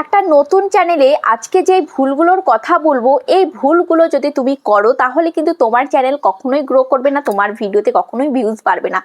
একটা নতুন চ্যানেলে আজকে যে ভুলগুলোর কথা বলব, এই ভুলগুলো যদি তুমি করো, তাহলে কিন্তু তোমার চ্যানেল কখনোই গ্রো করবে না, তোমার ভিডিওতে কখনোই ভিউজ পারবে না।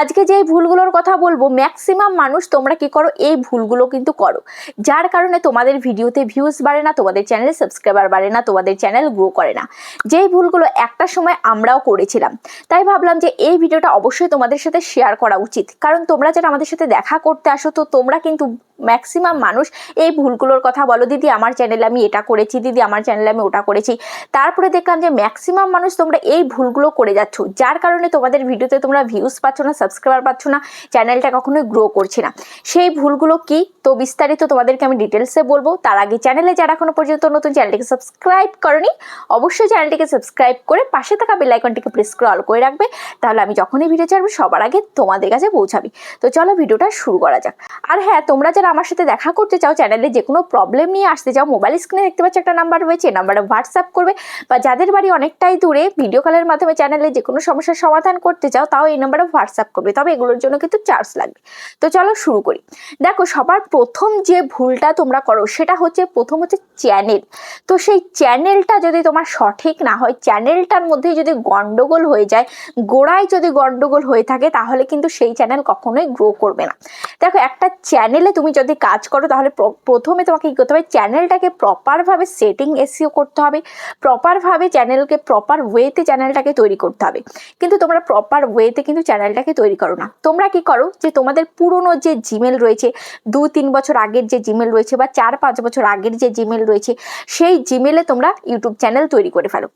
আজকে যে ভুলগুলোর কথা বলব ম্যাক্সিমাম মানুষ তোমরা কি করো, এই ভুলগুলো কিন্তু করো। যার কারণে তোমাদের ভিডিওতে ভিউজ বাড়ে না, তোমাদের চ্যানেলে সাবস্ক্রাইবার বাড়ে না, তোমাদের চ্যানেল গ্রো করে না। যেই ভুলগুলো একটা সময় আমরাও করেছিলাম, তাই ভাবলাম যে এই ভিডিওটা অবশ্যই তোমাদের সাথে শেয়ার করা উচিত। কারণ তোমরা যারা আমাদের সাথে দেখা করতে আসো, তো তোমরা কিন্তু ম্যাক্সিমাম মানুষ এই ভুলগুলোর কথা বলো, দিদি, আমার চ্যানেলে আমি এটা করেছি, দিদি, আমার চ্যানেলে আমি ওটা করেছি। তারপরে দেখলাম যে ম্যাক্সিমাম মানুষ তোমরা এই ভুলগুলো করে যাচ্ছ, যার কারণে তোমাদের ভিডিওতে তোমরা ভিউজ পাচ্ছ না সাবস্ক্রাইবার পাচ্ছ না চ্যানেলটা কখনোই গ্রো করছে না। সেই ভুলগুলো কি? তো বিস্তারিত তোমাদেরকে আমি ডিটেলসে বলব। তার আগে চ্যানেলে যারা এখনও পর্যন্ত নতুন চ্যানেলটিকে সাবস্ক্রাইব করনি, অবশ্যই চ্যানেলটিকে সাবস্ক্রাইব করে পাশে থাকা বেল আইকনটিকে প্রেস করে অল করে রাখবে, তাহলে আমি যখনই ভিডিও ছাড়বো, সবার আগে তোমাদের কাছে পৌঁছাবি। তো চলো ভিডিওটা শুরু করা যাক। আর হ্যাঁ তোমরা যারা আমার সাথে দেখা করতে চাও চ্যানেলে যে কোনো প্রবলেম নিয়ে আসতে চাও মোবাইল স্ক্রিনে দেখতে পাচ্ছ একটা নাম্বার রয়েছে নাম্বারে হোয়াটসঅ্যাপ করবে। বা যাদের বাড়ি অনেকটাই দূরে ভিডিও কলের মাধ্যমে চ্যানেলে যে কোনো সমস্যার সমাধান করতে চাও, তাও এই নাম্বারে হোয়াটসঅ্যাপ করবে। তবে এগুলোর জন্য কিন্তু চার্জ লাগবে। তো চলো শুরু করি। দেখো, সবার প্রথম যে ভুলটা তোমরা করো, সেটা হচ্ছে, প্রথম হচ্ছে চ্যানেল তো সেই চ্যানেলটা যদি তোমার সঠিক না হয় চ্যানেলটার মধ্যে যদি গন্ডগোল হয়ে যায়, গোড়ায় যদি গন্ডগোল হয়ে থাকে, তাহলে কিন্তু সেই চ্যানেল কখনোই গ্রো করবে না। দেখো, একটা চ্যানেলে তুমি যদি কাজ করো, তাহলে প্রথমে তোমাকে কী করতে হবে? চ্যানেলটাকে প্রপারভাবে সেটিং এসিও করতে হবে। প্রপারভাবে চ্যানেলকে প্রপার ওয়েতে চ্যানেলটাকে তৈরি করতে হবে। কিন্তু তোমরা প্রপার ওয়েতে কিন্তু চ্যানেলটাকে তৈরি করো না। তোমরা কি করো যে, তোমাদের পুরনো যে জিমেল রয়েছে দু তিন বছর আগের যে জিমেল রয়েছে বা চার পাঁচ বছর আগের যে জিমেল রয়েছে, সেই জিমেলে তোমরা ইউটিউব চ্যানেল তৈরি করে ফেলো।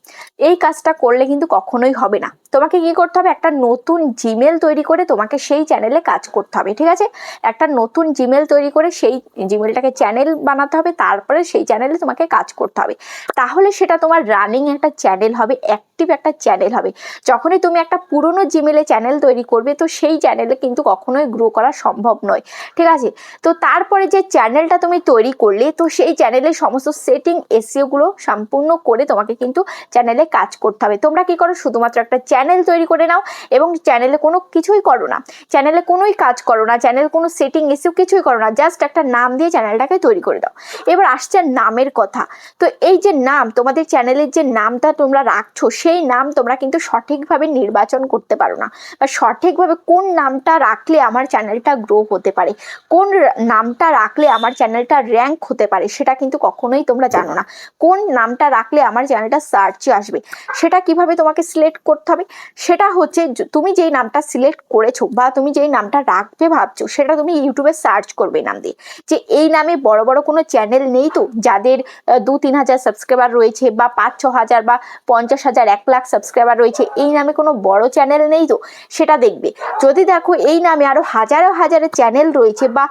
এই কাজটা করলে কিন্তু কখনোই হবে না। তোমাকে কি করতে হবে? একটা নতুন জিমেল তৈরি করে তোমাকে সেই চ্যানেলে কাজ করতে হবে, ঠিক আছে? একটা নতুন জিমেল তৈরি করে সেই জিমেলটাকে চ্যানেল বানাতে হবে, তারপরে সেই চ্যানেলে তোমাকে কাজ করতে হবে। তাহলে সেটা তোমার রানিং একটা চ্যানেল হবে অ্যাক্টিভ একটা চ্যানেল হবে। যখনই তুমি একটা পুরনো জিমেলে চ্যানেল তৈরি করবে, তো সেই চ্যানেলে কিন্তু কখনোই গ্রো করা সম্ভব নয়, ঠিক আছে? তো তারপরে যে চ্যানেলটা তুমি তৈরি করলে, তো সেই চ্যানেলের সমস্ত সেটিং এসিওগুলো সম্পূর্ণ করে তোমাকে কিন্তু চ্যানেলে কাজ করতে হবে। তোমরা কি করো? শুধুমাত্র একটা চ্যানেল তৈরি করে নাও এবং চ্যানেলে কোনো কিছুই করো না। চ্যানেলে কোনোই কাজ করো না। চ্যানেল কোনো সেটিং এসিও কিছুই করো না জাস্ট একটা নাম দিয়ে চ্যানেলটাকে তৈরি করে দাও। এবার আসছে নামের কথা। তো এই যে নাম, তোমাদের চ্যানেলের যে নামটা তোমরা রাখছো, সেই নাম তোমরা কিন্তু সঠিকভাবে নির্বাচন করতে পারো না। বা সঠিকভাবে কোন নামটা রাখলে আমার চ্যানেলটা গ্রো হতে পারে? কোন নামটা রাখলে আমার চ্যানেলটা র্যাঙ্ক হতে পারে? সেটা কিন্তু কখনোই তোমরা জানো না। কোন নামটা রাখলে আমার চ্যানেলটা সার্চে আসবে? সেটা কীভাবে তোমাকে সিলেক্ট করতে হবে? সেটা হচ্ছে তুমি যেই নামটা সিলেক্ট করেছ বা তুমি যেই নামটা রাখবে ভাবছ, সেটা তুমি ইউটিউবে সার্চ করবে নাম দিয়ে। যে এই নামে বড় বড় কোনো চ্যানেল নেই তো, যাদের দু তিন হাজার সাবস্ক্রাইবার রয়েছে বা পাঁচ ছ হাজার বা পঞ্চাশ হাজার এক লাখ সাবস্ক্রাইবার রয়েছে, এই নামে কোনো বড় চ্যানেল নেই তো, সেটা দেখবে। যদি দেখো এই নামে আরও হাজারো হাজারো চ্যানেল রয়েছে বা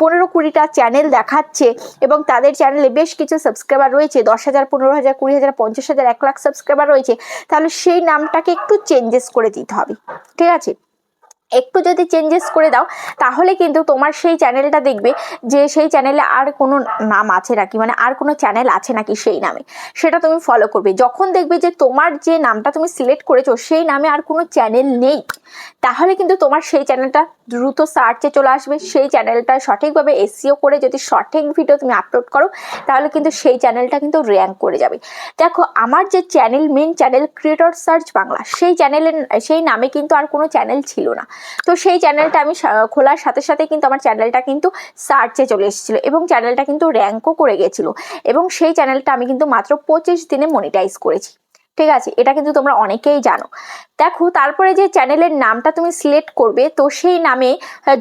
পনেরো কুড়িটা চ্যানেল দেখাচ্ছে এবং তাদের চ্যানেলে বেশ কিছু সাবস্ক্রাইবার রয়েছে, দশ হাজার, পনেরো হাজার, কুড়ি হাজার, পঞ্চাশ হাজার, এক লাখ সাবস্ক্রাইবার রয়েছে, তাহলে সেই নামটাকে একটু চেঞ্জেস করে দিতে হবে। ঠিক আছে? একটু যদি চেঞ্জেস করে দাও, তাহলে কিন্তু তোমার সেই চ্যানেলটা দেখবে যে সেই চ্যানেলে আর কোনো নাম আছে নাকি মানে আর কোনো চ্যানেল আছে নাকি সেই নামে। সেটা তুমি ফলো করবে। যখন দেখবে যে তোমার যে নামটা তুমি সিলেক্ট করেছ, সেই নামে আর কোনো চ্যানেল নেই, তাহলে কিন্তু তোমার সেই চ্যানেলটা দ্রুত সার্চে চলে আসবে। সেই চ্যানেলটা সঠিকভাবে এসিও করে যদি সঠিক ভিডিও তুমি আপলোড করো, তাহলে কিন্তু সেই চ্যানেলটা কিন্তু র্যাঙ্ক করে যাবে। দেখো, আমার যে channel main channel creator search Bangla সেই চ্যানেলের সেই নামে কিন্তু আর কোনো চ্যানেল ছিল না। তো সেই চ্যানেলটা আমি খোলার সাথে সাথে কিন্তু আমার চ্যানেলটা কিন্তু সার্চে চলে এসেছিল এবং চ্যানেলটা কিন্তু র্যাঙ্কও করে গেছিল এবং সেই চ্যানেলটা আমি কিন্তু মাত্র পঁচিশ দিনে মনিটাইজ করেছি। ঠিক আছে, এটা কিন্তু তোমরা অনেকেই জানো। দেখো, তারপরে যে চ্যানেলের নামটা তুমি সিলেক্ট করবে, তো সেই নামে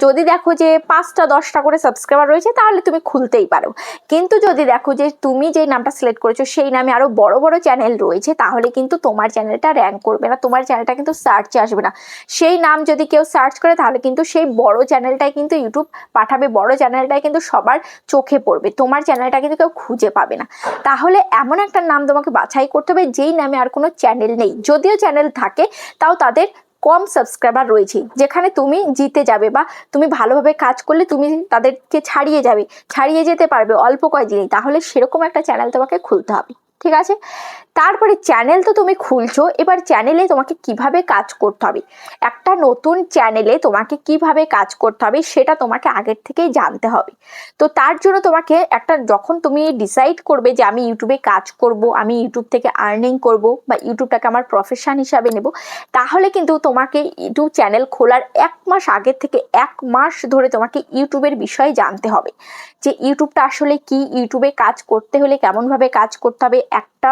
যদি দেখো যে পাঁচটা, দশটা করে সাবস্ক্রাইবার রয়েছে, তাহলে তুমি খুলতেই পারো। কিন্তু যদি দেখো যে তুমি যেই নামটা সিলেক্ট করেছ, সেই নামে আরও বড় বড় চ্যানেল রয়েছে, তাহলে কিন্তু তোমার চ্যানেলটা র্যাঙ্ক করবে না, তোমার চ্যানেলটা কিন্তু সার্চে আসবে না। সেই নাম যদি কেউ সার্চ করে, তাহলে কিন্তু সেই বড় চ্যানেলটাই কিন্তু ইউটিউব পাঠাবে, বড় চ্যানেলটাই কিন্তু সবার চোখে পড়বে, তোমার চ্যানেলটা কিন্তু কেউ খুঁজে পাবে না। তাহলে এমন একটা নাম তোমাকে বাছাই করতে হবে, যেই নামে আর কোনো চ্যানেল নেই। যদিও চ্যানেল থাকে, তাও তাদের কম সাবস্ক্রাইবার রয়েছে। যেখানে তুমি জিতে যাবে বা তুমি ভালোভাবে কাজ করলে তুমি তাদেরকে ছাড়িয়ে যাবে। ছাড়িয়ে যেতে পারবে অল্প কয়েকদিনই। তাহলে সেরকম একটা চ্যানেল তোমাকে খুলতে হবে। ঠিক আছে? তারপরে চ্যানেল তো তুমি খুলছো, এবার চ্যানেলে তোমাকে কীভাবে কাজ করতে হবে? একটা নতুন চ্যানেলে তোমাকে কীভাবে কাজ করতে হবে, সেটা তোমাকে আগের থেকেই জানতে হবে। তো তার জন্য তোমাকে একটা, যখন তুমি ডিসাইড করবে যে আমি ইউটিউবে কাজ করব, আমি ইউটিউব থেকে আর্নিং করব বা ইউটিউবটাকে আমার প্রফেশন হিসাবে নেব, তাহলে কিন্তু তোমাকে ইউটিউব চ্যানেল খোলার এক মাস আগের থেকে এক মাস ধরে তোমাকে ইউটিউবের বিষয়ে জানতে হবে। যে ইউটিউবটা আসলে কি? ইউটিউবে কাজ করতে হলে কেমনভাবে কাজ করতে হবে? একটা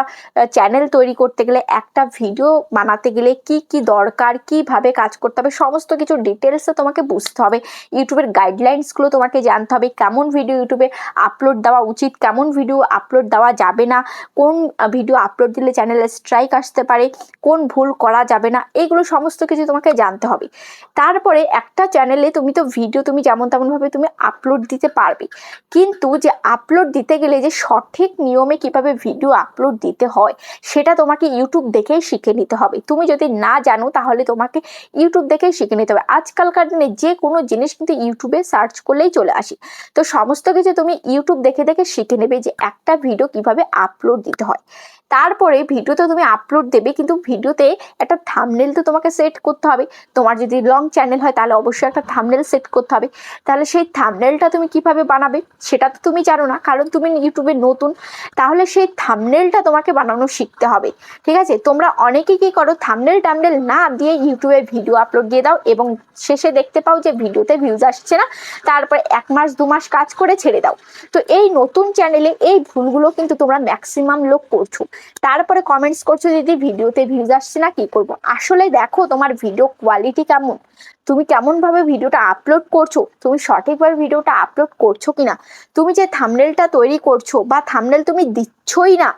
চ্যানেল তৈরি করতে গেলে, একটা ভিডিও বানাতে গেলে কি কি দরকার, কীভাবে কাজ করতে হবে, সমস্ত কিছু ডিটেলসে তোমাকে বুঝতে হবে। ইউটিউবের গাইডলাইন্সগুলো তোমাকে জানতে হবে, কেমন ভিডিও ইউটিউবে আপলোড দেওয়া উচিত, কেমন ভিডিও আপলোড দেওয়া যাবে না, কোন ভিডিও আপলোড দিলে চ্যানেলে স্ট্রাইক আসতে পারে, কোন ভুল করা যাবে না, এগুলো সমস্ত কিছু তোমাকে জানতে হবে। তারপরে একটা চ্যানেলে তুমি তো ভিডিও তুমি যেমন তেমনভাবে তুমি আপলোড দিতে পারবে। কিন্তু যে আপলোড দিতে গেলে যে সঠিক নিয়মে কীভাবে ভিডিও আপলোড দিতে হয়, সেটা তোমাকে ইউটিউব দেখেই শিখে নিতে হবে। তুমি যদি না জানো, তাহলে তোমাকে ইউটিউব দেখেই শিখে নিতে হবে। আজকালকার দিনে যে কোনো জিনিস কিন্তু ইউটিউবে সার্চ করলেই চলে আসে। তো সমস্ত কিছু তুমি ইউটিউব দেখে দেখে শিখে নেবে যে একটা ভিডিও কীভাবে আপলোড দিতে হয়। তারপরে ভিডিও তো তুমি আপলোড দেবে, কিন্তু ভিডিওতে একটা থামনেল তো তোমাকে সেট করতে হবে। তোমার যদি লং চ্যানেল হয়, তাহলে অবশ্যই একটা থামনেল সেট করতে হবে। তাহলে সেই থামনেলটা তুমি কীভাবে বানাবে, সেটা তো তুমি জানো না। কারণ তুমি ইউটিউবে নতুন, তাহলে সেই থামনেলটা তোমাকে বানানো শিখতে হবে। ঠিক আছে? তোমরা অনেকে কি করো থামনেল টামনেল না দিয়ে ইউটিউবে ভিডিও আপলোড দিয়ে দাও এবং শেষে দেখতে পাও যে ভিডিওতে ভিউজ আসছে না, তারপরে এক মাস, দু মাস কাজ করে ছেড়ে দাও। তো এই নতুন চ্যানেলে এই ভুলগুলো কিন্তু তোমরা ম্যাক্সিমাম লোক করছ। তারপরে কমেন্টস করছ দিদি ভিডিওতে ভিউজ আসছে না, কি করব? আসলে দেখো তোমার ভিডিও কোয়ালিটি কেমন। তুমি কেমন ভাবে ভিডিওটা আপলোড করছ? তুমি সঠিকভাবে ভিডিওটা আপলোড করছ কিনা? তুমি যে থামনেলটা তৈরি করছ বা থামনেল তুমি দিচ্ছই না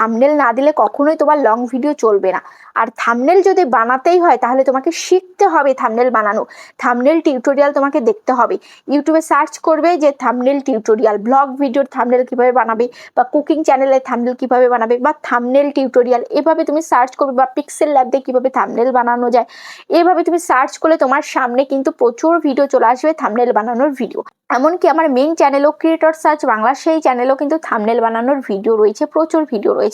থামনেল না দিলে কখনোই তোমার লং ভিডিও চলবে না। আর থামনেল যদি বানাতেই হয়, তাহলে তোমাকে শিখতে হবে থামনেল বানানো। থামনেল টিউটোরিয়াল তোমাকে দেখতে হবে। ইউটিউবে সার্চ করবে যে থামনেল টিউটোরিয়াল ব্লগ ভিডিওর থামনেল কীভাবে বানাবে বা কুকিং চ্যানেলে থামনেল কীভাবে বানাবে বা থামনেল টিউটোরিয়াল এভাবে তুমি সার্চ করবে বা পিক্সেল ল্যাব দিয়ে কীভাবে থামনেল বানানো যায়। এভাবে তুমি সার্চ করলে তোমার সামনে কিন্তু প্রচুর ভিডিও চলে আসবে থামনেল বানানোর ভিডিও এমনকি আমার মেন চ্যানেলও ক্রিয়েটর সার্চ বাংলা সেই চ্যানেলও কিন্তু থামনেল বানানোর ভিডিও রয়েছে, প্রচুর ভিডিও রয়েছে।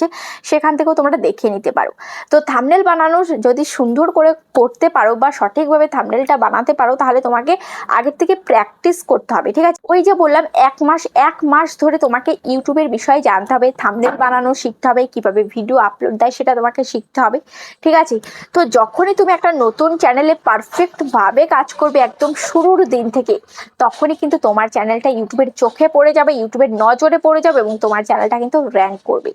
সেখান থেকেও তোমরা দেখে নিতে পারো। তো থামনেল বানানো যদি সুন্দর করে করতে পারো বা সঠিকভাবে থামনেলটা বানাতে পারো, তাহলে তোমাকে আগের থেকে প্র্যাকটিস করতে হবে, ঠিক আছে? ওই যে বললাম, এক মাস এক মাস ধরে তোমাকে ইউটিউবের বিষয়ে জানতে হবে থামনেল বানানো শিখতে হবে, কীভাবে ভিডিও আপলোড দেয় সেটা তোমাকে শিখতে হবে, ঠিক আছে? তো যখনই তুমি একটা নতুন চ্যানেলে পারফেক্টভাবে কাজ করবে একদম শুরুর দিন থেকে, তখনই কিন্তু তোমার চ্যানেলটা ইউটিউবের চোখে পড়ে যাবে, ইউটিউবের নজরে পড়ে যাবে এবং তোমার চ্যানেলটা কিন্তু র্যাঙ্ক করবে।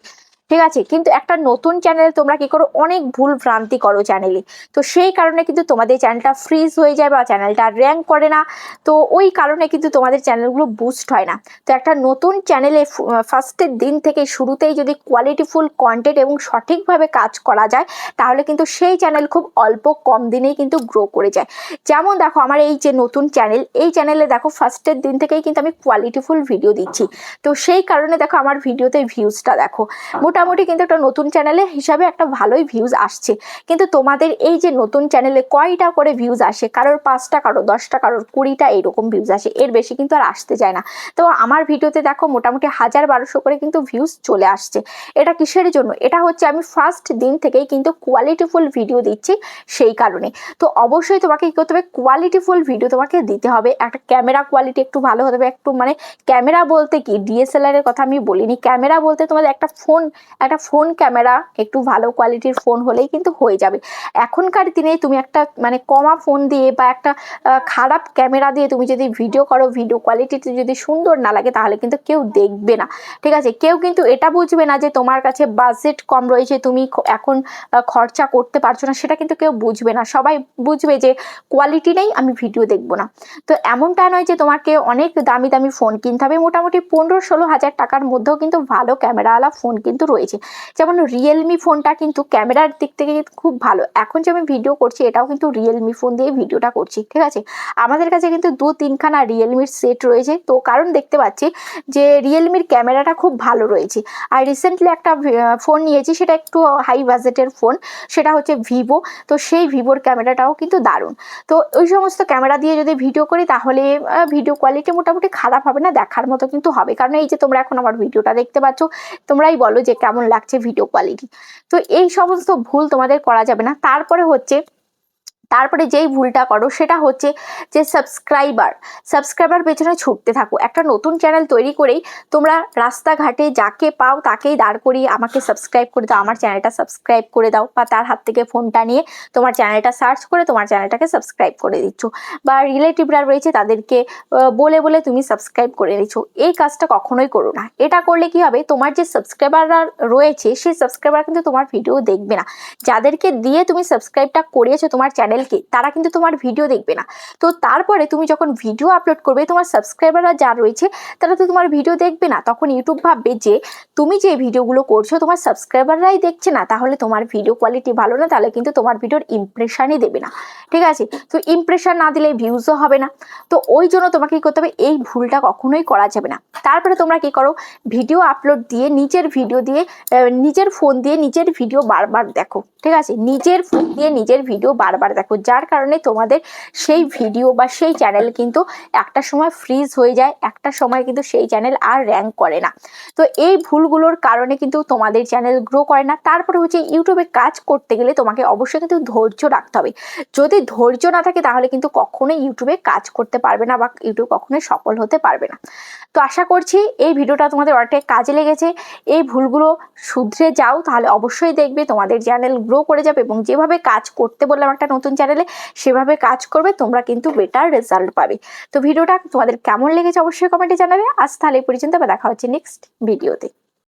ঠিক আছে? কিন্তু একটা নতুন চ্যানেলে তোমরা কি করো? অনেক ভুল ভ্রান্তি করো চ্যানেলে তো সেই কারণে কিন্তু তোমাদের চ্যানেলটা ফ্রিজ হয়ে যায় বা চ্যানেলটা র্যাঙ্ক করে না। তো ওই কারণে কিন্তু তোমাদের চ্যানেলগুলো বুস্ট হয় না। তো একটা নতুন চ্যানেলে ফার্স্টের দিন থেকে শুরুতেই যদি কোয়ালিটিফুল কন্টেন্ট এবং সঠিকভাবে কাজ করা যায়, তাহলে কিন্তু সেই চ্যানেল খুব অল্প কম দিনেই কিন্তু গ্রো করে যায়। যেমন দেখো, আমার এই যে নতুন চ্যানেল এই চ্যানেলে দেখো ফার্স্টের দিন থেকেই কিন্তু আমি কোয়ালিটিফুল ভিডিও দিচ্ছি। তো সেই কারণে দেখো, আমার ভিডিওতে ভিউজটা দেখো। মোটা মোটামুটি কিন্তু একটা নতুন চ্যানেলে হিসাবে একটা ভালোই ভিউজ আসছে। কিন্তু তোমাদের এই যে নতুন চ্যানেলে কয়টা করে ভিউজ আসে? কারোর পাঁচটা, কারোর দশটা, কারোর কুড়িটা এরকম ভিউজ আসে। এর বেশি কিন্তু আর আসতে চায় না। তো আমার ভিডিওতে দেখো মোটামুটি হাজার বারোশো করে কিন্তু ভিউজ চলে আসছে। এটা কিসের জন্য? এটা হচ্ছে আমি ফার্স্ট দিন থেকেই কিন্তু কোয়ালিটিফুল ভিডিও দিচ্ছি সেই কারণে। তো অবশ্যই তোমাকে কী করতে হবে? কোয়ালিটিফুল ভিডিও তোমাকে দিতে হবে। একটা ক্যামেরা কোয়ালিটি একটু ভালো হতে হবে। একটু মানে ক্যামেরা বলতে কি? ডিএসএলআর এর কথা আমি বলিনি। ক্যামেরা বলতে তোমাদের একটা ফোন একটা ফোন ক্যামেরা, একটু ভালো কোয়ালিটির ফোন হলেই কিন্তু হয়ে যাবে। এখনকার দিনে তুমি একটা মানে কমা ফোন দিয়ে বা একটা খারাপ ক্যামেরা দিয়ে তুমি যদি ভিডিও করো, ভিডিও কোয়ালিটিতে যদি সুন্দর না লাগে, তাহলে কিন্তু কেউ দেখবে না। ঠিক আছে? কেউ কিন্তু এটা বুঝবে না যে তোমার কাছে বাজেট কম রয়েছে, তুমি এখন খরচা করতে পারছ না, সেটা কিন্তু কেউ বুঝবে না। সবাই বুঝবে যে কোয়ালিটি নেই, আমি ভিডিও দেখব না। তো এমনটা নয় যে তোমাকে অনেক দামি দামি ফোন কিনতে হবে। মোটামুটি পনেরো ষোলো হাজার টাকার মধ্যেও কিন্তু ভালো ক্যামেরাওয়ালা ফোন কিন্তু রয়েছে রয়েছে যেমন রিয়েলমি ফোনটা কিন্তু ক্যামেরার দিক থেকে খুব ভালো। এখন যে আমি ভিডিও করছি, এটাও কিন্তু রিয়েলমি ফোন দিয়ে ভিডিওটা করছি, ঠিক আছে? আমাদের কাছে কিন্তু দু তিনখানা রিয়েলমির সেট রয়েছে। তো কারণ দেখতে পাচ্ছি যে রিয়েলমির ক্যামেরাটা খুব ভালো রয়েছে। আর রিসেন্টলি একটা ফোন নিয়েছি, সেটা একটু হাই বাজেটের ফোন সেটা হচ্ছে ভিভো তো সেই ভিভোর ক্যামেরাটাও কিন্তু দারুণ। তো ওই সমস্ত ক্যামেরা দিয়ে যদি ভিডিও করি, তাহলে ভিডিও কোয়ালিটি মোটামুটি খারাপ হবে না, দেখার মতো কিন্তু হবে। কারণ এই যে তোমরা এখন আমার ভিডিওটা দেখতে পাচ্ছ, তোমরাই বলো যে কেমন লাগছে ভিডিও কোয়ালিটি তো এই সমস্ত ভুল তোমাদের করা যাবে না। তারপরে হচ্ছে তারপরে যেই ভুলটা করো, সেটা হচ্ছে যে সাবস্ক্রাইবার সাবস্ক্রাইবার পেছনে ছুটতে থাকো। একটা নতুন চ্যানেল তৈরি করেই তোমরা রাস্তাঘাটে যাকে পাও তাকেই দাঁড় করিয়ে আমাকে সাবস্ক্রাইব করে দাও, আমার চ্যানেলটা সাবস্ক্রাইব করে দাও বা তার হাত থেকে ফোনটা নিয়ে তোমার চ্যানেলটা সার্চ করে তোমার চ্যানেলটাকে সাবস্ক্রাইব করে দিচ্ছ বা রিলেটিভরা রয়েছে তাদেরকে বলে বলে তুমি সাবস্ক্রাইব করে দিচ্ছ এই কাজটা কখনোই করো না। এটা করলে কি হবে? তোমার যে সাবস্ক্রাইবাররা রয়েছে, সেই সাবস্ক্রাইবার কিন্তু তোমার ভিডিও দেখবে না। যাদেরকে দিয়ে তুমি সাবস্ক্রাইবটা করিয়েছো তোমার চ্যানেলকে তারা কিন্তু তোমার ভিডিও দেখবে না। তো তারপরে তুমি যখন ভিডিও আপলোড করবে, তোমার সাবস্ক্রাইবাররা যা রয়েছে, তারা তো তোমার ভিডিও দেখবে না। তখন ইউটিউব ভাববে যে, তুমি যে ভিডিওগুলো করছ, তোমার সাবস্ক্রাইবাররাই দেখছে না। তাহলে তোমার ভিডিও কোয়ালিটি ভালো না, তাহলে কিন্তু তোমার ভিডিওর ইমপ্রেশনই দেবে না। ঠিক আছে? তো ইমপ্রেশন না দিলে ভিউজও হবে না। তো ওই জন্য তোমাকে কি করতে হবে, এই ভুলটা কখনোই করা যাবে না। তারপরে তোমরা কি করো ভিডিও আপলোড দিয়ে, নিজের ভিডিও দিয়ে নিজের ফোন দিয়ে, নিজের ভিডিও বারবার দেখো। ঠিক আছে? নিজের ফোন দিয়ে, নিজের ভিডিও বারবার দেখো। যার কারণে তোমাদের সেই ভিডিও বা সেই চ্যানেল কিন্তু একটা সময় ফ্রিজ হয়ে যায়, একটা সময় কিন্তু সেই চ্যানেল আর র্যাঙ্ক করে না। তো এই ভুলগুলোর কারণে কিন্তু তোমাদের চ্যানেল গ্রো করে না। তারপরে হচ্ছে ইউটিউবে কাজ করতে গেলে তোমাকে অবশ্যই কিন্তু ধৈর্য রাখতে হবে। যদি ধৈর্য না থাকে তাহলে কিন্তু কখনোই ইউটিউবে কাজ করতে পারবে না বা ইউটিউব কখনোই সফল হতে পারবে না। তো আশা করছি এই ভিডিওটা তোমাদের অনেকটাই কাজে লেগেছে। এই ভুলগুলো শুধরে যাও, তাহলে অবশ্যই দেখবে তোমাদের চ্যানেল গ্রো করে যাবে এবং যেভাবে কাজ করতে বললাম একটা নতুন চ্যানেলে সেভাবে কাজ করবে, তোমরা কিন্তু বেটার রেজাল্ট পাবে। তো ভিডিওটা তোমাদের কেমন লেগেছে অবশ্যই কমেন্টে জানাবে। আজ তাহলে পর্যন্ত বা দেখা হচ্ছে নেক্সট ভিডিওতে